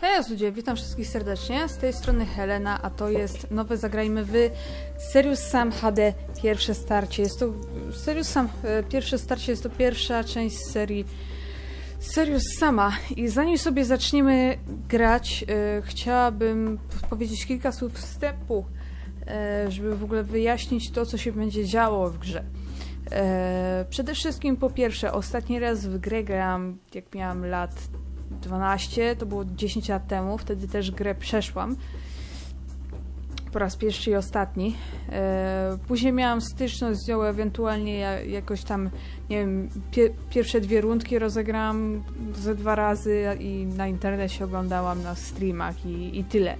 Hej ludzie, witam wszystkich serdecznie. Z tej strony Helena, a to jest nowe Zagrajmy w Serious Sam HD pierwsze starcie. Jest to Serious Sam e, pierwsze starcie jest to pierwsza część serii Serious Sama. I zanim sobie zaczniemy grać, e, chciałabym powiedzieć kilka słów wstępu, e, żeby w ogóle wyjaśnić to, co się będzie działo w grze. E, przede wszystkim po pierwsze, ostatni raz w grę grałam, jak miałam lat 12, to było 10 lat temu, wtedy też grę przeszłam. Po raz pierwszy i ostatni. E, później miałam styczność z nią, ewentualnie ja, jakoś tam, nie wiem, pie, pierwsze dwie rundki rozegrałam ze dwa razy i na internecie oglądałam na streamach i, i tyle.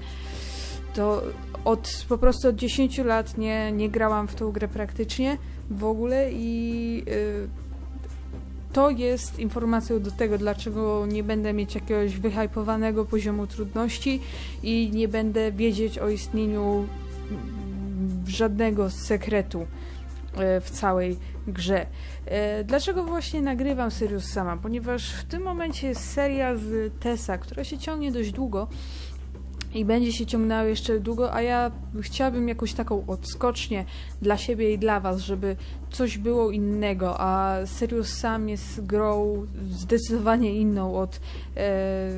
To od po prostu od 10 lat nie, nie grałam w tą grę praktycznie w ogóle i y, to jest informacją do tego, dlaczego nie będę mieć jakiegoś wyhypowanego poziomu trudności i nie będę wiedzieć o istnieniu żadnego sekretu e, w całej grze. E, Dlaczego właśnie nagrywam Serious sama? Ponieważ w tym momencie jest seria z Tessa, która się ciągnie dość długo i będzie się ciągnęła jeszcze długo, a ja chciałabym jakąś taką odskocznię dla siebie i dla was, żeby coś było innego, a Serious Sam jest grą zdecydowanie inną od e,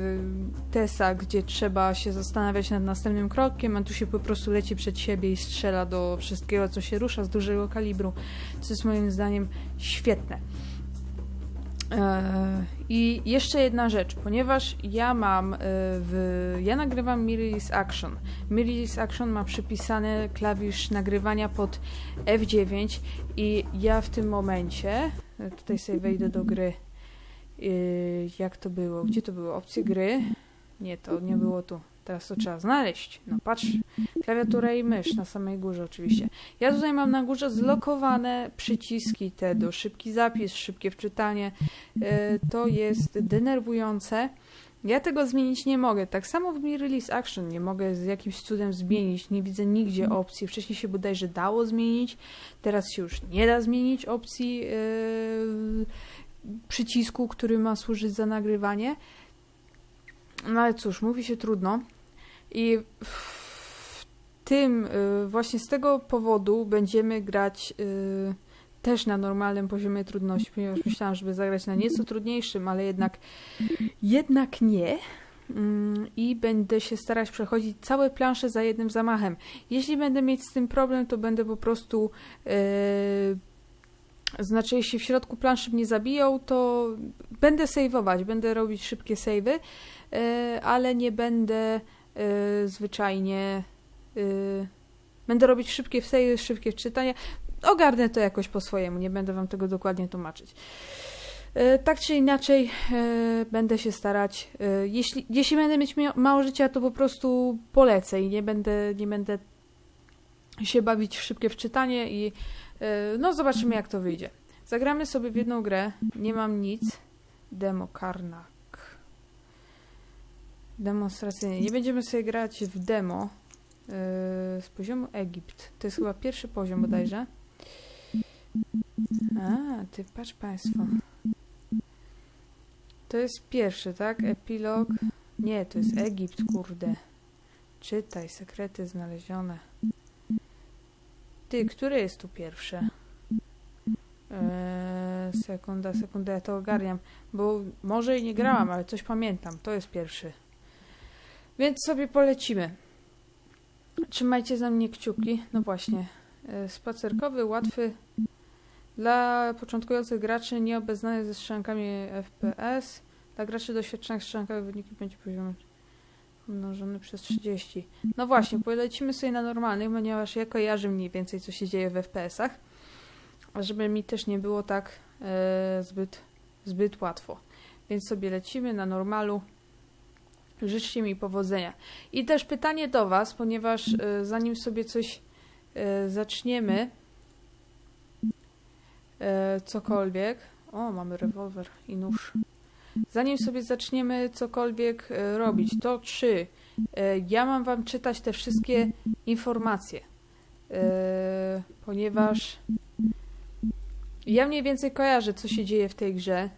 Tessa, gdzie trzeba się zastanawiać nad następnym krokiem, a tu się po prostu leci przed siebie i strzela do wszystkiego, co się rusza z dużego kalibru, co jest moim zdaniem świetne. E, I jeszcze jedna rzecz, ponieważ ja mam e, w. Ja nagrywam Mirrorless Action. Mirrorless Action ma przypisany klawisz nagrywania pod F9 i ja w tym momencie. e, Tutaj sobie wejdę do gry. Jak to było? Gdzie to było? Opcje gry? Nie, to nie było tu. Teraz to trzeba znaleźć. No patrz, klawiatura i mysz na samej górze oczywiście. Ja tutaj mam na górze zlokowane przyciski te do szybki zapis, szybkie wczytanie. E, To jest denerwujące. Ja tego zmienić nie mogę. Tak samo w Mi Release Action nie mogę z jakimś cudem zmienić. Nie widzę nigdzie opcji. Wcześniej się bodajże dało zmienić. Teraz się już nie da zmienić opcji e, przycisku, który ma służyć za nagrywanie. No ale cóż, mówi się trudno. I w tym, y, właśnie z tego powodu będziemy grać y, też na normalnym poziomie trudności, ponieważ myślałam, żeby zagrać na nieco trudniejszym, ale jednak, jednak nie. Mm, I będę się starać przechodzić całe plansze za jednym zamachem. Jeśli będę mieć z tym problem, to będę po prostu. Znaczy, jeśli w środku planszy mnie zabiją, to będę saveować, będę robić szybkie savey, yy, ale nie będę yy, zwyczajnie. Yy, będę robić szybkie savey, szybkie czytania. Ogarnę to jakoś po swojemu, nie będę wam tego dokładnie tłumaczyć. E, Tak czy inaczej, e, będę się starać. e, Jeśli, jeśli będę mieć mało życia, to po prostu polecę i nie będę, nie będę się bawić w szybkie wczytanie i e, no zobaczymy jak to wyjdzie. Zagramy sobie w jedną grę. Nie mam nic. Demo Karnak. Demonstracyjnie. Nie będziemy sobie grać w demo e, z poziomu Egipt. To jest chyba pierwszy poziom bodajże. A, ty patrz państwo. To jest pierwszy, tak? Epilog. Nie, to jest Egipt, kurde. Czytaj, sekrety znalezione. Ty, które jest tu pierwsze? Eee, sekunda, sekunda, ja to ogarniam. Bo może i nie grałam, ale coś pamiętam. To jest pierwszy. Więc sobie polecimy. Trzymajcie za mnie kciuki. No właśnie. E, Spacerkowy, łatwy. Dla początkujących graczy nieobeznanych ze strzelankami FPS. Dla graczy doświadczonych w strzelankach wyniki będzie poziom umnożony przez 30. No właśnie, polecimy sobie na normalnych, ponieważ ja kojarzę mniej więcej, co się dzieje w FPS-ach. Żeby mi też nie było tak e, zbyt, zbyt łatwo. Więc sobie lecimy na normalu. Życzcie mi powodzenia. I też pytanie do Was, ponieważ e, zanim sobie coś e, zaczniemy, e, cokolwiek. O, mamy rewolwer i nóż. Zanim sobie zaczniemy cokolwiek e, robić, to czy e, ja mam Wam czytać te wszystkie informacje? E, ponieważ ja mniej więcej kojarzę, co się dzieje w tej grze.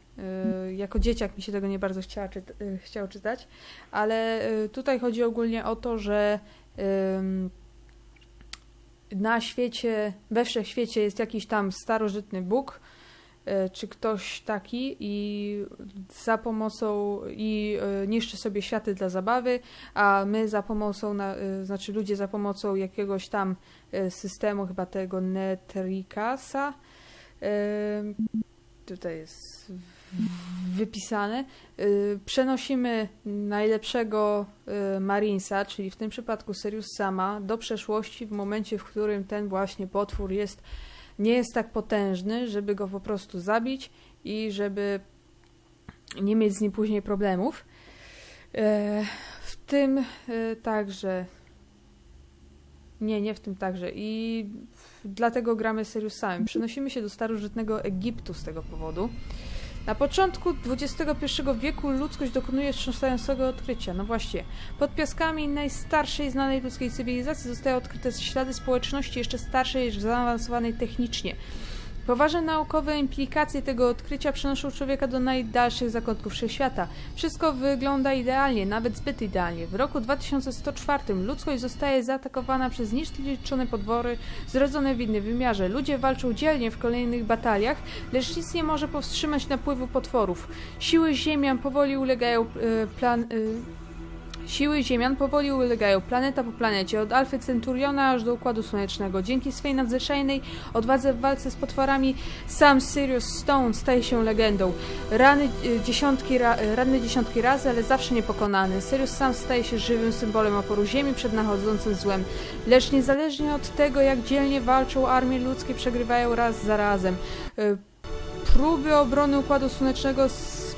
Jako dzieciak mi się tego nie bardzo chciała czyt chciało czytać, ale tutaj chodzi ogólnie o to, że na świecie, we wszechświecie jest jakiś tam starożytny Bóg, czy ktoś taki i za pomocą i y, niszczy sobie światy dla zabawy, a my za pomocą, na, y, znaczy ludzie za pomocą jakiegoś tam systemu, chyba tego Netrikasa, tutaj jest wypisane, przenosimy najlepszego Marinesa, czyli w tym przypadku Serious Sama, do przeszłości w momencie, w którym ten właśnie potwór jest, nie jest tak potężny, żeby go po prostu zabić i żeby nie mieć z nim później problemów. E, W tym e, także. Nie, nie w tym także. I dlatego gramy Serious Samem. Przenosimy się do starożytnego Egiptu z tego powodu. Na początku XXI wieku ludzkość dokonuje wstrząsającego odkrycia. No właśnie, pod piaskami najstarszej znanej ludzkiej cywilizacji zostały odkryte ślady społeczności jeszcze starszej, zaawansowanej technicznie. Poważne naukowe implikacje tego odkrycia przenoszą człowieka do najdalszych zakątków wszechświata. Wszystko wygląda idealnie, nawet zbyt idealnie. W roku 2104 ludzkość zostaje zaatakowana przez niezliczone podwory zrodzone w innym wymiarze. Ludzie walczą dzielnie w kolejnych bataliach, lecz nic nie może powstrzymać napływu potworów. Siły ziemian powoli ulegają e, plan... E, Siły Ziemian powoli ulegają planeta po planecie, od Alfy Centuriona aż do Układu Słonecznego. Dzięki swej nadzwyczajnej odwadze w walce z potworami, sam Sirius Stone staje się legendą. Rany e, dziesiątki, e, ranny dziesiątki razy, ale zawsze niepokonany. Sirius sam staje się żywym symbolem oporu Ziemi przed nachodzącym złem. Lecz niezależnie od tego, jak dzielnie walczą, armie ludzkie przegrywają raz za razem. E, Próby obrony Układu Słonecznego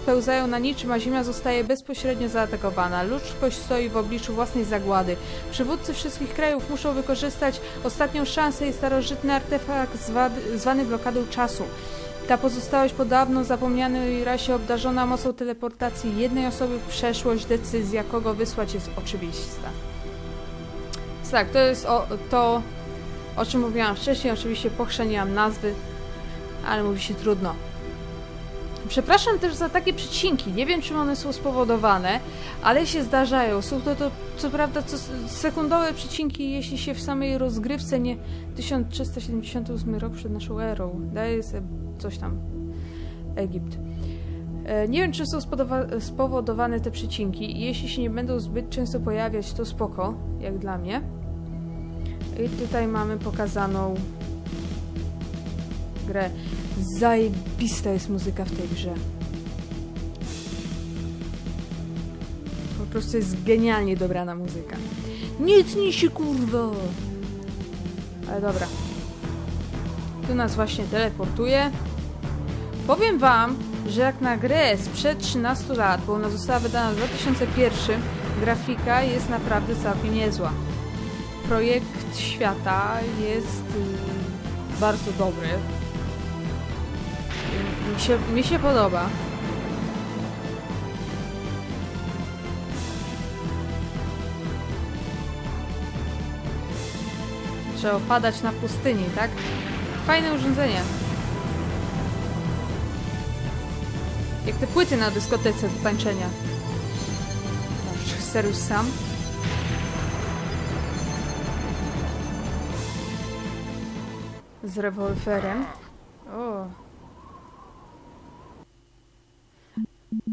spełzają na niczym, a Ziemia zostaje bezpośrednio zaatakowana. Ludzkość stoi w obliczu własnej zagłady. Przywódcy wszystkich krajów muszą wykorzystać ostatnią szansę i starożytny artefakt zwa zwany blokadą czasu. Ta pozostałość po dawno zapomnianej rasie obdarzona mocą teleportacji jednej osoby w przeszłość, decyzja kogo wysłać jest oczywista. Tak, to jest o, to, o czym mówiłam wcześniej. Oczywiście pochrzeniłam nazwy, ale mówi się trudno. Przepraszam też za takie przecinki. Nie wiem, czym one są spowodowane, ale się zdarzają. Są to, to co prawda co sekundowe przecinki, jeśli się w samej rozgrywce nie 1378 rok przed naszą erą. Daje sobie coś tam. Egipt. E, Nie wiem, czy są spowodowane te przecinki. Jeśli się nie będą zbyt często pojawiać, to spoko, jak dla mnie. I tutaj mamy pokazaną grę. Zajebista jest muzyka w tej grze. Po prostu jest genialnie dobrana muzyka. Nie tnij się, kurwa! Ale dobra. Tu nas właśnie teleportuje. Powiem wam, że jak na grę sprzed 13 lat, bo ona została wydana w 2001, grafika jest naprawdę całkiem niezła. Projekt świata jest y, bardzo dobry. Mi się, mi się podoba. Trzeba opadać na pustyni, tak? Fajne urządzenie. Jak te płyty na dyskotece do tańczenia. Serius sam. Z rewolwerem. O.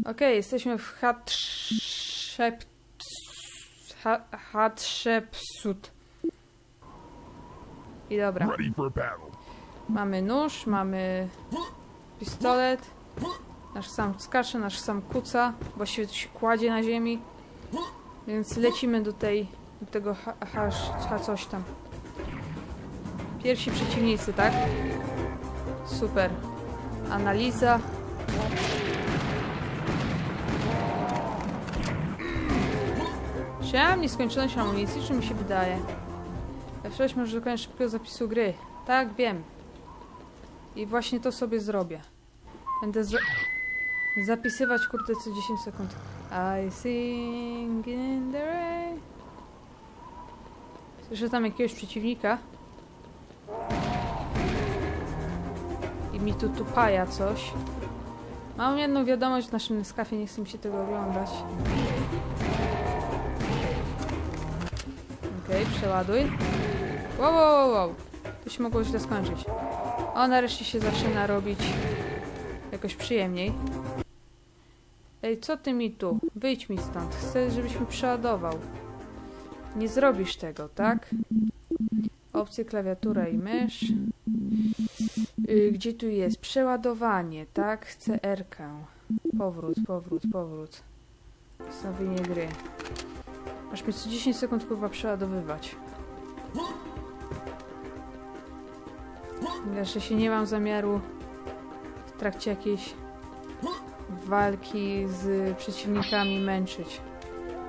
Okej, jesteśmy w Hatshep... Ha- Hatshepsut. I dobra. Mamy nóż, mamy pistolet. Nasz sam skacze, nasz sam kuca. Właściwie to się kładzie na ziemi. Więc lecimy do tej, do tego ha, ha, ha coś tam. Pierwsi przeciwnicy, tak? Super. Analiza. Mam nieskończoność amunicji, czy mi się wydaje? F6 może dokonać szybkiego zapisu gry. Tak, wiem. I właśnie to sobie zrobię. Będę za zapisywać, kurde, co 10 sekund. I sing in the rain. Słyszę tam jakiegoś przeciwnika. I mi tu tupaja coś. Mam jedną wiadomość w naszym Nescafie, nie chce mi się tego oglądać. Okej, przeładuj. Wow, wow, wow. To się mogło źle skończyć. O, nareszcie się zaczyna robić jakoś przyjemniej. Ej, co ty mi tu? Wyjdź mi stąd. Chcę, żebyś mi przeładował. Nie zrobisz tego, tak? Opcje klawiatura i mysz. Y, gdzie tu jest? Przeładowanie, tak? Chcę R-kę. Powrót, powrót, powrót. Wstawienie gry. Aż mi co 10 sekund kurwa przeładowywać. Jeszcze się nie mam zamiaru w trakcie jakiejś walki z przeciwnikami męczyć.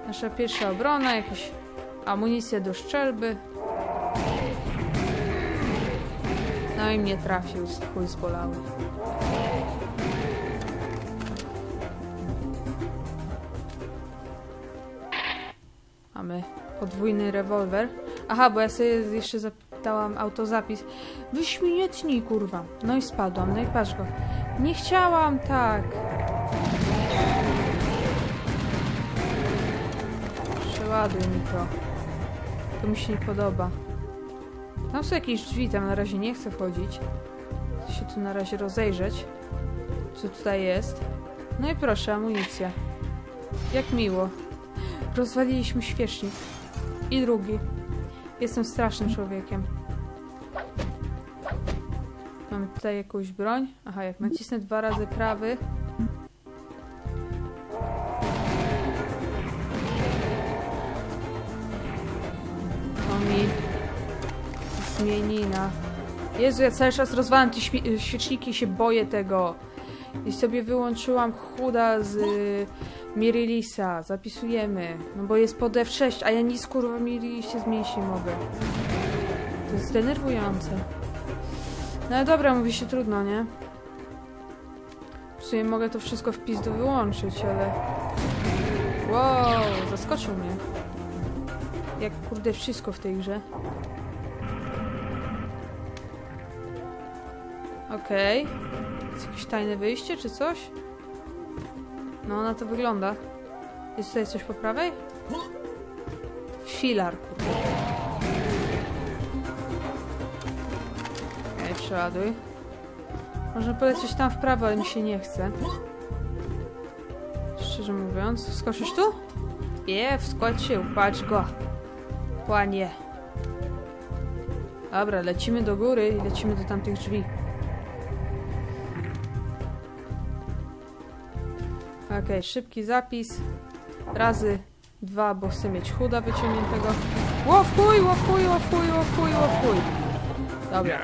Nasza pierwsza obrona, jakieś amunicja do szczelby. No i mnie trafił, chuj zbolały. Podwójny rewolwer. Aha, bo ja sobie jeszcze zapytałam autozapis. Wyśmietnij, kurwa. No i spadłam, no i patrz go. Nie chciałam tak. Przeładuj mi to. To mi się nie podoba. Tam są jakieś drzwi, tam na razie nie chcę wchodzić. Chcę się tu na razie rozejrzeć. Co tutaj jest? No i proszę, amunicja. Jak miło. Rozwaliliśmy świecznik. I drugi. Jestem strasznym człowiekiem. Mamy tutaj jakąś broń. Aha, jak nacisnę dwa razy prawy. To mi zmienina. Jezu, ja cały czas rozwalam te śmie- świeczniki się boję tego. I sobie wyłączyłam chuda z y, Mirilisa. Zapisujemy. No bo jest pod F6, a ja nic kurwa Mirilisie zmienić nie mogę. To jest denerwujące. No ale dobra, mówi się trudno, nie? W sumie mogę to wszystko w pizdu wyłączyć, ale... Wow, zaskoczył mnie. Jak kurde wszystko w tej grze. Okej. Jest jakieś tajne wyjście czy coś? No, na to wygląda. Jest tutaj coś po prawej? Filar. Okej, przeładuj. Można polecieć tam w prawo, ale mi się nie chce. Szczerze mówiąc. Wskoczysz tu? Nie, wskoczył. Patrz go. Płanie. Dobra, lecimy do góry i lecimy do tamtych drzwi. Okej, szybki zapis. Razy dwa, bo chcę mieć chuda wyciągniętego. Łowkuj, łowkuj, łowkuj, łowkuj, łowkuj. Dobra,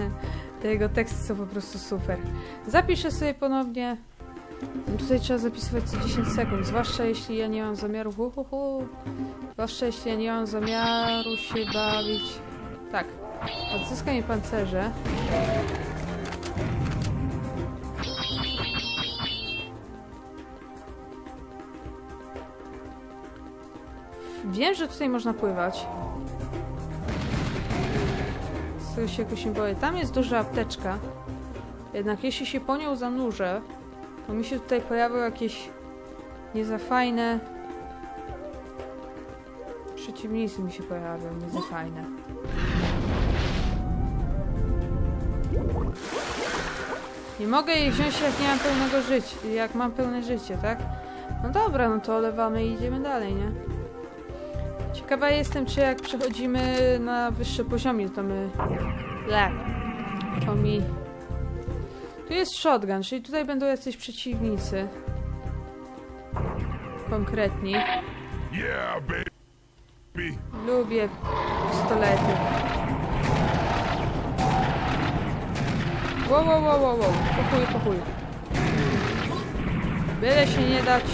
te jego teksty są po prostu super. Zapiszę sobie ponownie. Tutaj trzeba zapisywać co 10 sekund, zwłaszcza jeśli ja nie mam zamiaru. Hu, hu, hu. Zwłaszcza jeśli ja nie mam zamiaru się bawić. Tak. Odzyskaj mi pancerze. Wiem, że tutaj można pływać. Z tego się jakoś nie boję. Tam jest duża apteczka. Jednak jeśli się po nią zanurzę, to mi się tutaj pojawią jakieś nie za fajne przeciwnicy mi się pojawią, nie za fajne. Nie mogę jej wziąć jak nie mam pełnego życia, jak mam pełne życie, tak? No dobra, no to olewamy i idziemy dalej, nie? Ciekawa jestem, czy jak przechodzimy na wyższe poziomy, to my... Le. To mi... Tu jest shotgun, czyli tutaj będą jacyś przeciwnicy. Konkretni. Yeah, baby. Lubię pistolety. Wow, wow, wow, wow, wow. Pochuj, pochuj. Byle się nie dać.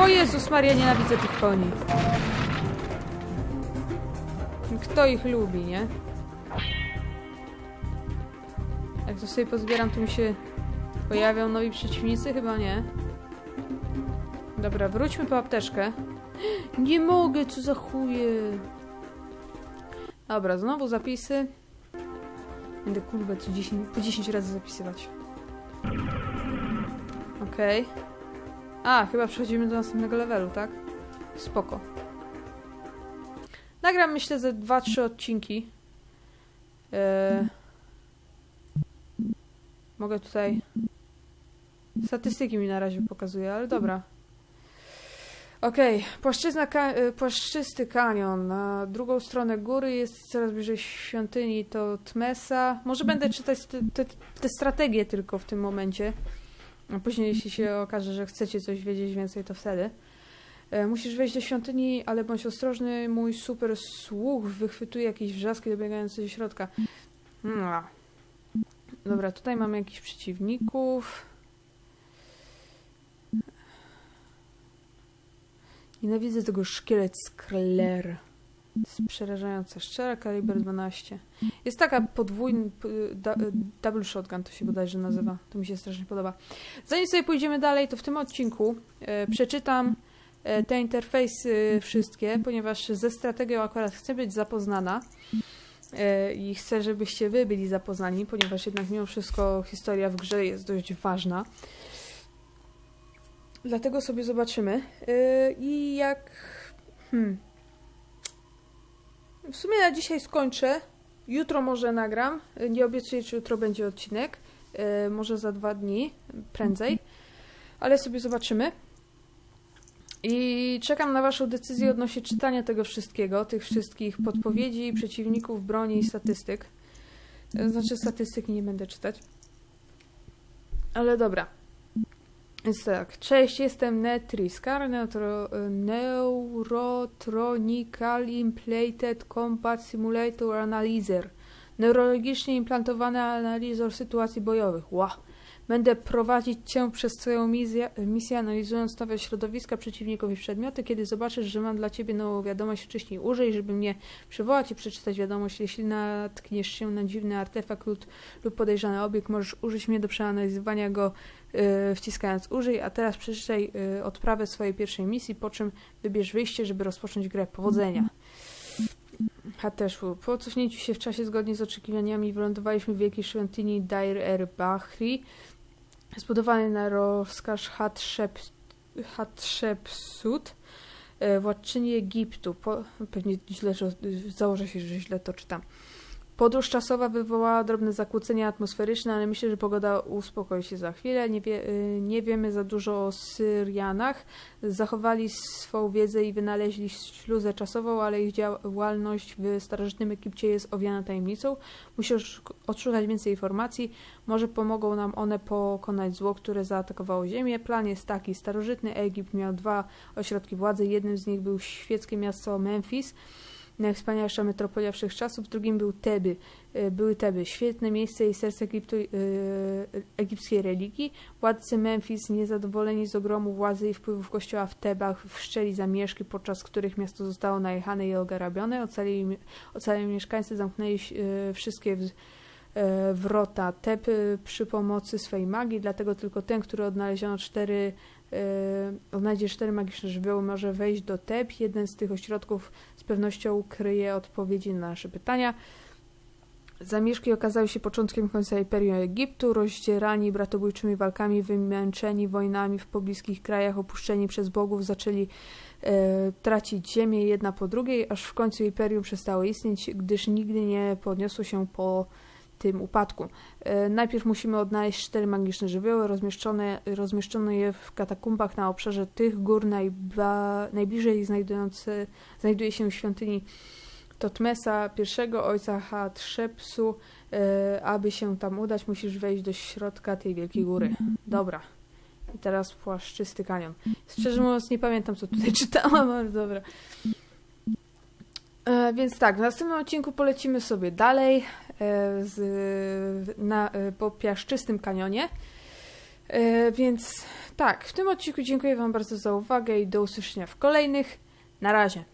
O Jezus Maria, nienawidzę tych koni. Kto ich lubi, nie? Jak to sobie pozbieram, to mi się pojawią nowi przeciwnicy? Chyba nie. Dobra, wróćmy po apteczkę. Nie mogę, co za chuje. Dobra, znowu zapisy. Będę kurwa co 10, po 10 razy zapisywać. Okej. A, chyba przechodzimy do następnego levelu, tak? Spoko. Nagram myślę ze 2-3 odcinki. Eee, mogę tutaj. Statystyki mi na razie pokazuje, ale dobra. Okej, płaszczyzna ka- y, płaszczysty kanion. Na drugą stronę góry jest coraz bliżej świątyni, to Tmesa. Może będę czytać te, te, te strategie tylko w tym momencie. A później, jeśli się okaże, że chcecie coś wiedzieć więcej, to wtedy. E, Musisz wejść do świątyni, ale bądź ostrożny. Mój super słuch wychwytuje jakieś wrzaski dobiegające ze środka. No. Dobra, tutaj mamy jakichś przeciwników. Nienawidzę tego szkielet Skler. Jest przerażająca. Szczera, kaliber 12. Jest taka podwójny double shotgun, to się bodajże nazywa. To mi się strasznie podoba. Zanim sobie pójdziemy dalej, to w tym odcinku e, przeczytam e, te interfejsy wszystkie, ponieważ ze strategią akurat chcę być zapoznana e, i chcę, żebyście wy byli zapoznani, ponieważ jednak mimo wszystko historia w grze jest dość ważna. Dlatego sobie zobaczymy. E, I jak. Hmm. W sumie na dzisiaj skończę. Jutro może nagram. Nie obiecuję, czy jutro będzie odcinek. E, Może za dwa dni, prędzej. Ale sobie zobaczymy. I czekam na Waszą decyzję odnośnie czytania tego wszystkiego, tych wszystkich podpowiedzi, przeciwników, broni i statystyk. E, Znaczy, statystyki nie będę czytać. Ale dobra. Więc tak, cześć, jestem Netriskar, Neurotronical Implanted Combat Simulator Analyzer. Neurologicznie implantowany analizor sytuacji bojowych. Ła! Będę prowadzić Cię przez Twoją misję, misję analizując nowe środowiska przeciwników i przedmioty. Kiedy zobaczysz, że mam dla Ciebie nową wiadomość, wcześniej użyj, żeby mnie przywołać i przeczytać wiadomość. Jeśli natkniesz się na dziwny artefakt lub, podejrzany obiekt, możesz użyć mnie do przeanalizowania go wciskając użyj, a teraz przeczytaj yy, odprawę swojej pierwszej misji, po czym wybierz wyjście, żeby rozpocząć grę. Powodzenia. Hateshu. Po cofnięciu się w czasie zgodnie z oczekiwaniami wylądowaliśmy w wielkiej świątyni Dair er Bahri, zbudowanej na rozkaz Hatshep- Hatshepsut, e, władczyni Egiptu. Po, pewnie źle, że, założę się, że źle to czytam. Podróż czasowa wywołała drobne zakłócenia atmosferyczne, ale myślę, że pogoda uspokoi się za chwilę. Nie, wie, y, nie wiemy za dużo o Syrianach. Zachowali swą wiedzę i wynaleźli śluzę czasową, ale ich działalność w starożytnym Egipcie jest owiana tajemnicą. Musisz odszukać więcej informacji. Może pomogą nam one pokonać zło, które zaatakowało Ziemię. Plan jest taki. Starożytny Egipt miał dwa ośrodki władzy. Jednym z nich był świeckie miasto Memphis najwspanialsza metropolia wszechczasów, drugim był Teby. E, Były Teby, świetne miejsce i serce Egiptu, e, egipskiej religii. Władcy Memphis, niezadowoleni z ogromu władzy i wpływów kościoła w Tebach, wszczeli zamieszki, podczas których miasto zostało najechane i ograbione. Ocalili, ocaleni mieszkańcy zamknęli e, wszystkie w, wrota Teb przy pomocy swej magii, dlatego tylko ten, który odnaleziono cztery odnajdzie cztery magiczne żywioły, może wejść do Teb. Jeden z tych ośrodków z pewnością kryje odpowiedzi na nasze pytania. Zamieszki okazały się początkiem końca Imperium Egiptu, rozdzierani bratobójczymi walkami, wymęczeni wojnami w pobliskich krajach, opuszczeni przez bogów, zaczęli e, tracić ziemię jedna po drugiej, aż w końcu Imperium przestało istnieć, gdyż nigdy nie podniosło się po tym upadku. E, najpierw musimy odnaleźć cztery magiczne żywioły, rozmieszczone, rozmieszczono je w katakumbach na obszarze tych gór, najba, najbliżej znajdujący, znajduje się w świątyni Totmesa, pierwszego ojca Hatshepsu. E, aby się tam udać, musisz wejść do środka tej wielkiej góry. Dobra. I teraz płaszczysty kanion. Szczerze mówiąc, nie pamiętam, co tutaj czytałam, ale dobra. E, więc tak, w następnym odcinku polecimy sobie dalej z, na, e, po piaszczystym kanionie. E, więc tak, w tym odcinku dziękuję Wam bardzo za uwagę i do usłyszenia w kolejnych. Na razie.